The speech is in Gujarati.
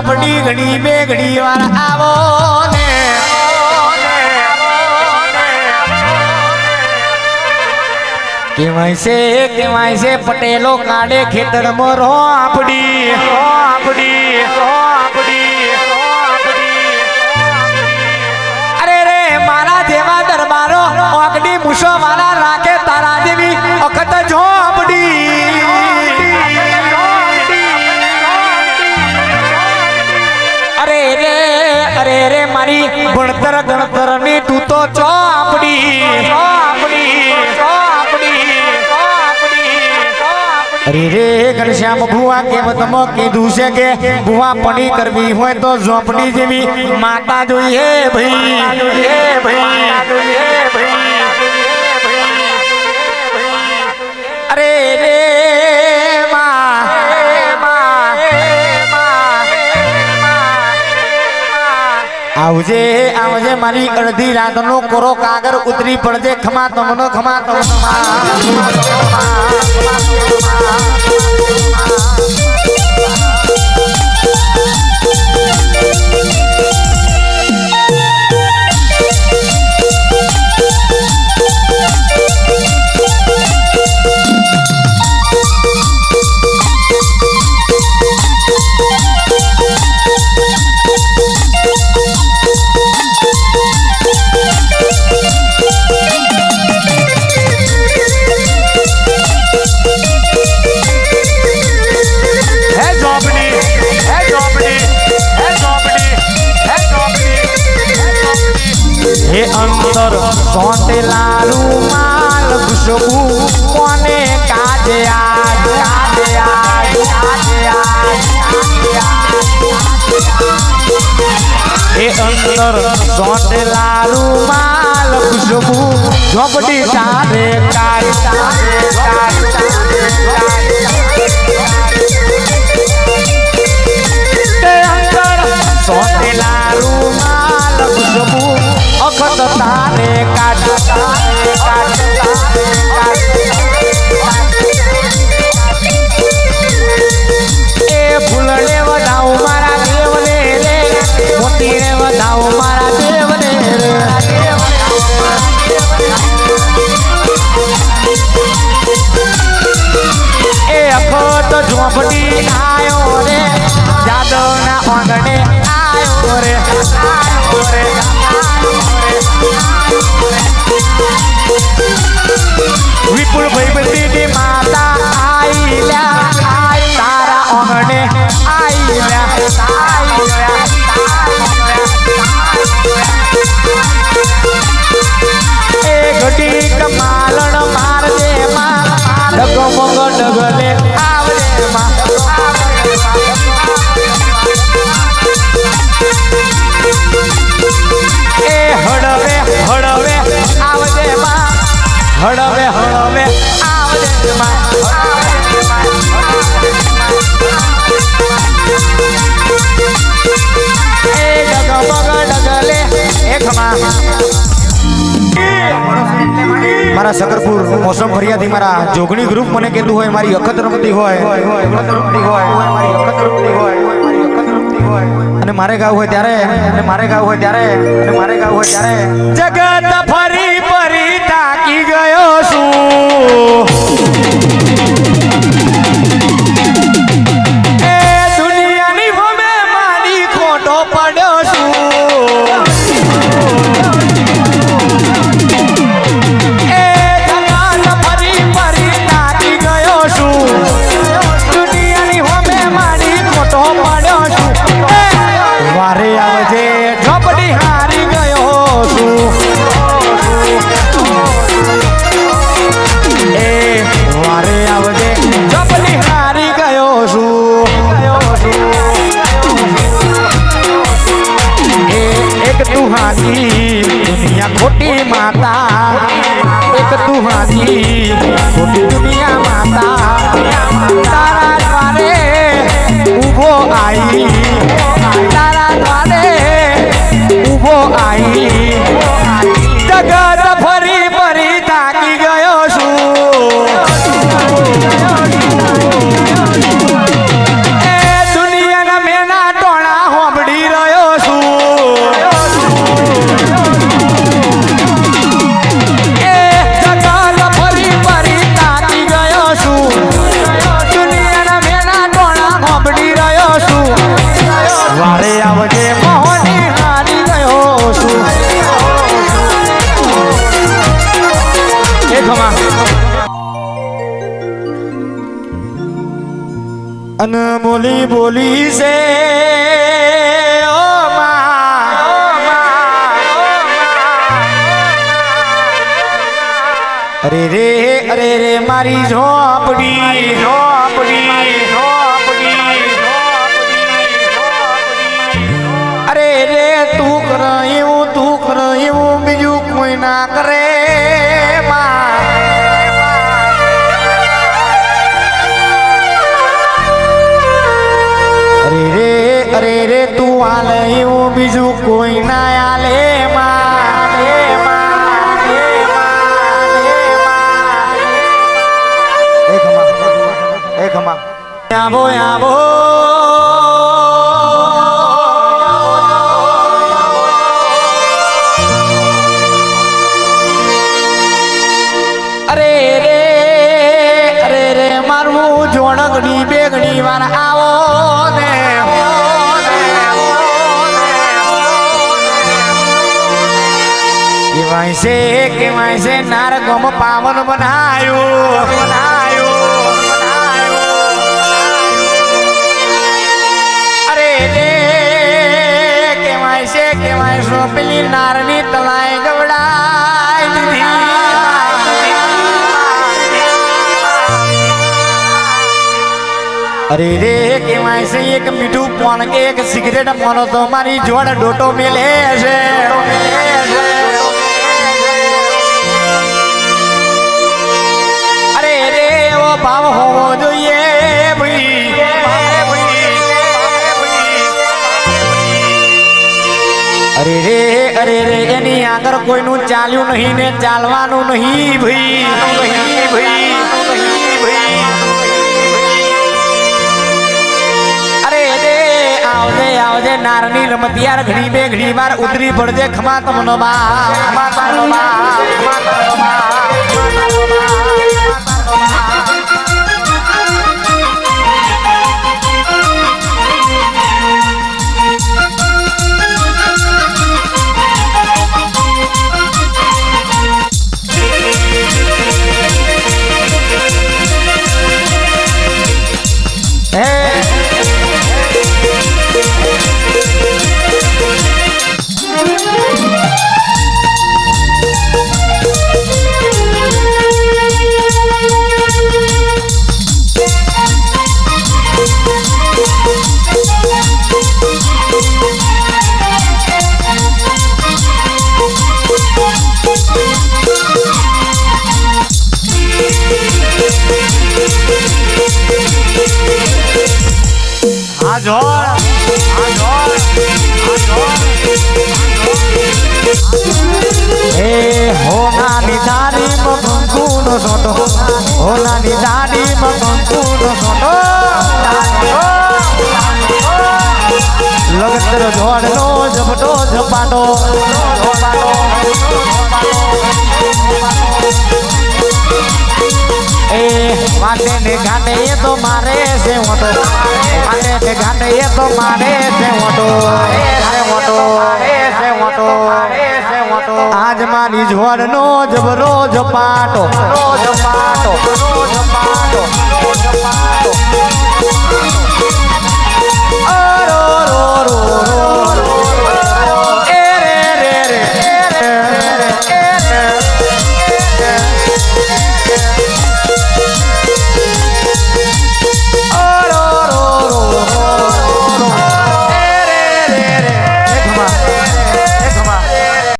ઝોપડી ઘડી બે ઘડી વાર આવો ને, કેવાય છે કેવાય છે, પટેલો કાઢે ખેતરમાં રો આપડી રો આપડી રો આપડી અરે રે, મારા જેવા દરબારો ઓગડી મૂસો મારા રાખે ભણતર ગણતરની તું તો ચોપડી ચોપડી ચોપડી અરે રે ઘનશ્યામ ભુવા કેમ તમે કીધું છે કે ભુવા પડી કરવી હોય તો ઝોપડી જેવી માતા જોઈએ ભાઈ જોઈએ ભાઈ જોઈએ ભાઈ અરે રે આવજે આવજે મારી અડધી રાતનો કોરો કાગર ઉતરી પડજે ખમા તમનો ખમા હે અંતર સોંટેલા રૂમાલ ખુશબુ કોને કાજે આજ કાજે આજ કાજે આજ હે અંતર સોંટેલા રૂમાલ ખુશબુ ઝોપડી તારે કાજ તારે કાજ તારે કાજ અખત તારે કાઢ તારે કાઢ તારે કાઢ એ ફૂલને વધાવ મારા દેવને રે. મોતીને વધાવ મારા દેવને રે. એ અખત ઝોંપડી આયો રે. જાદવના આંગણે આયો રે. મારા શકરપુર મોસમ ફરિયાદી મારા જોગણી ગ્રુપ મને કહેતું હોય, મારી અખત રમતી હોય. અને મારે ગાવ હોય ત્યારે, અને મારે ગાવ હોય ત્યારે, અને મારે ગાવ હોય ત્યારે. જગત ફરી ફરી તાકી ગયો છું. 哎呀。અન બોલી છે ઓ અરે રે અરે રે મારી ઝોપડી. ઝોપડી ઝોપડી અરે રે તું કર એવું તું કર એવું બીજું કોઈ ના કરે. કેવાય છે કેવાય છે નાર ગમ પાવન બનાયું. અરે રે કેવાય છે કેવાય છો પેલી નારની તલાય ગવડાય અરે રે કેવાય છે એક મીઠું પણ કે એક સિગરેટ મોનો તો મારી જોડ ડોટો મેલે છે. કોઈનું ચાલ્યું નહીં ને ચાલવાનું નહીં ભાઈ. નહીં ભાઈ આવજે આવજે, નારની રમતિયાર ઘડી બે ઘડી વાર ઉતરી પડજે ખમા તમનો બા ખમા તમનો બા ખમા તમનો બા સોટો ઓલાની દાડીમાં કંકુ નો સોટો. લગતર જોડ નો ઝપટો, ઝપાટો. એ વાટે ને ઘાટે એ તો મારે છે મોટો. વાટે ઘાટે એ તો મારે છે મોટો. મારે મોટો. મોટો. આજ મારી જોડ નો જ રોજ પાટો. રોજ પાટો. રોજ પાટો રોજ પાટો રો રો રો રો.